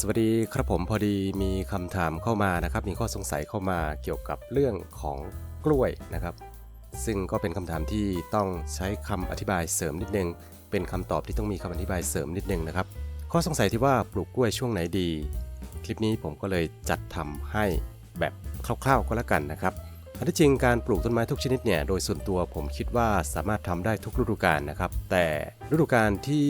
สวัสดีครับผมพอดีมีคำถามเข้ามานะครับ มีข้อสงสัยเข้ามาเกี่ยวกับเรื่องของกล้วยนะครับ ซึ่งก็เป็นคำถามที่ต้องใช้คำอธิบายเสริมนิดนึง เป็นคำตอบที่ต้องมีคำอธิบายเสริมนิดนึงนะครับ ข้อสงสัยที่ว่าปลูกกล้วยช่วงไหนดี คลิปนี้ผมก็เลยจัดทำให้แบบคร่าวๆก็แล้วกันนะครับอันที่จริงการปลูกต้นไม้ทุกชนิดเนี่ยโดยส่วนตัวผมคิดว่าสามารถทำได้ทุกฤดูกาลนะครับ แต่ฤดูกาลที่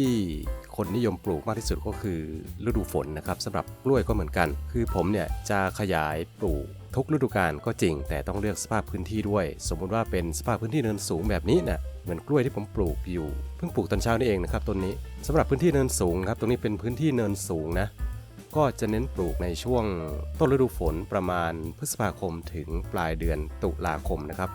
คนนิยมปลูกมากที่สุดก็คือฤดูฝนนะครับสำหรับกล้วยก็เหมือนกัน คือผมเนี่ยจะขยายปลูกทุกฤดูกาลก็จริง แต่ต้องเลือกสภาพพื้นที่ด้วย สมมุติว่าเป็นสภาพพื้นที่เนินสูงแบบนี้นะเหมือนกล้วยที่ผมปลูกอยู่ เพิ่งปลูกตอนเช้านี่เองนะครับต้นนี้สำหรับพื้นที่เนินสูงครับตรงนี้เป็นพื้นที่เนินสูงนะก็จะเน้นปลูกในช่วงต้นฤดูฝนประมาณพฤษภาคมถึงปลายเดือนตุลาคมนะครับ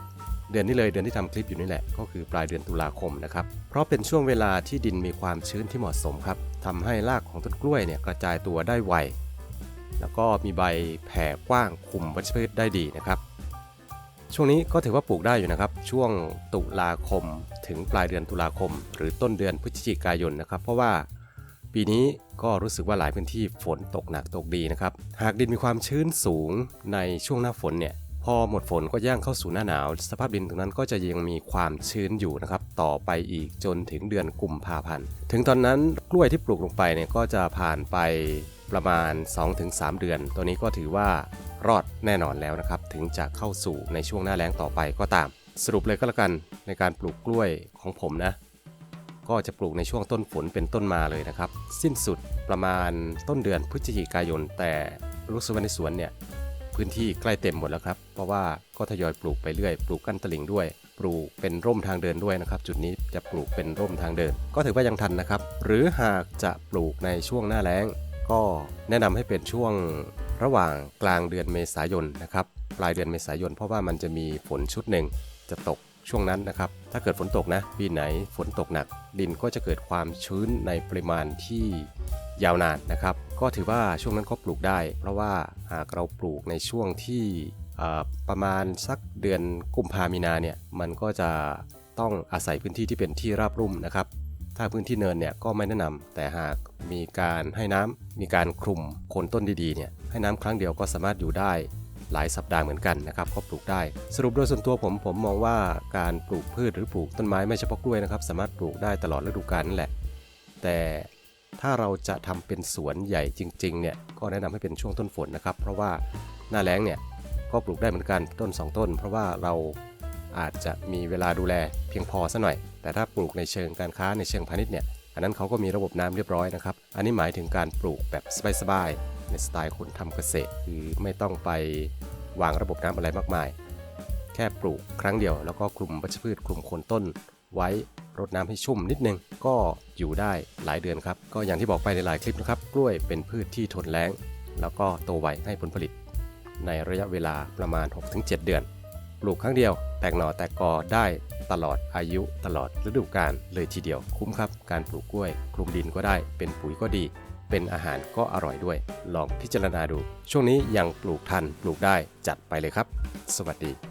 เดือนนี้เลยเดือนที่ทำคลิปอยู่นี่แหละก็คือปลายเดือนตุลาคมนะครับเพราะเป็นช่วงเวลาที่ดินมีความชื้นที่เหมาะสมครับทำให้รากของต้นกล้วยเนี่ยกระจายตัวได้ไวแล้วก็มีใบแผ่กว้างคุมวัชพืชได้ดีนะครับ ช่วงนี้ก็ถือว่าปลูกได้อยู่นะครับ ช่วงตุลาคมถึงปลายเดือนตุลาคม หรือต้นเดือนพฤศจิกายนนะครับ เพราะว่าปีนี้ก็รู้สึกว่าหลายพื้นที่ฝนตกหนักตกดีนะครับ หากดินมีความชื้นสูงในช่วงหน้าฝนเนี่ย พอหมดฝนก็ย่างเข้าสู่หน้าหนาว สภาพดินตรงนั้นก็จะยังมีความชื้นอยู่นะครับ ต่อไปอีกจนถึงเดือนกุมภาพันธ์ ถึงตอนนั้นกล้วยที่ปลูกลงไปเนี่ยก็จะผ่านไปประมาณ 2-3 เดือน ตัวนี้ก็ถือว่ารอดแน่นอนแล้วนะครับ ถึงจะเข้าสู่ในช่วงหน้าแล้งต่อไปก็ตาม สรุปเลยก็แล้วกันในการปลูกกล้วยของผมนะ ก็จะปลูกในช่วงต้นฝนเป็นต้นมาเลยนะครับ สิ้นสุดประมาณต้นเดือนพฤศจิกายน แต่รู้สึกว่าในสวนเนี่ย พื้นที่ใกล้เต็มหมดแล้วครับ เพราะว่าก็ทยอยปลูกไปเรื่อย ปลูกกั้นตลิ่งด้วย ปลูกเป็นร่มทางเดินด้วยนะครับ จุดนี้จะปลูกเป็นร่มทางเดิน ก็ถือว่ายังทันนะครับ หรือหากจะปลูกในช่วงหน้าแล้ง ก็แนะนำให้เป็นช่วงระหว่างกลางเดือนเมษายนนะครับ ปลายเดือนเมษายน เพราะว่ามันจะมีฝนชุดหนึ่งจะตก ช่วงนั้นนะครับ ถ้าเกิดฝนตกนะปีไหนฝนตกหนัก ดินก็จะเกิดความชื้นในปริมาณที่ยาวนานนะครับ ก็ถือว่าช่วงนั้นก็ปลูกได้ เพราะว่าหากเราปลูกในช่วงที่ประมาณสักเดือนกุมภามีนาเนี่ยมันก็จะต้องอาศัยพื้นที่ที่เป็นที่ราบรุ่มนะครับ ถ้าพื้นที่เนินเนี่ยก็ไม่แนะนำแต่หากมีการให้น้ำมีการคลุมโคนต้นดีๆเนี่ยให้น้ำครั้งเดียวก็สามารถอยู่ได้ หลายสัปดาห์เหมือนกันนะครับก็ปลูกได้ สรุปโดยส่วนตัวผมผมมองว่าการปลูกพืชหรือปลูกต้นไม้ไม่เฉพาะกล้วยนะครับสามารถปลูกได้ตลอดฤดูกาลนั่นแหละ แต่ถ้าเราจะทำเป็นสวนใหญ่จริงๆเนี่ยก็แนะนำให้เป็นช่วงต้นฝนนะครับ เพราะว่าหน้าแล้งเนี่ยก็ปลูกได้เหมือนกันต้น 2 ต้น เพราะว่าเราอาจจะมีเวลาดูแลเพียงพอซะหน่อย แต่ถ้าปลูกในเชิงการค้าในเชิงพาณิชย์เนี่ย อันนั้นเขาก็มีระบบน้ำเรียบร้อยนะครับ อันนี้หมายถึงการปลูกแบบสบายๆในสไตล์คนทำเกษตร คือไม่ต้องไปวางระบบน้ำอะไรมากมาย แค่ปลูกครั้งเดียว แล้วก็คลุมวัชพืชคลุมโคนต้น ไว้รดน้ำให้ชุ่มนิดนึง ก็อยู่ได้หลายเดือนครับ ก็อย่างที่บอกไปในหลายคลิปนะครับ กล้วยเป็นพืชที่ทนแล้ง แล้วก็โตไวให้ผลผลิต ในระยะเวลาประมาณ 6-7 เดือน ปลูกครั้งเดียว แตกหน่อแตกกอได้ ตลอดอายุตลอดฤดูกาลเลยทีเดียวคุ้มครับ การปลูกกล้วย คลุมดินก็ได้ เป็นปุ๋ยก็ดี เป็นอาหารก็อร่อยด้วย ลองพิจารณาดู ช่วงนี้ยังปลูกทันปลูกได้จัดไปเลยครับ สวัสดี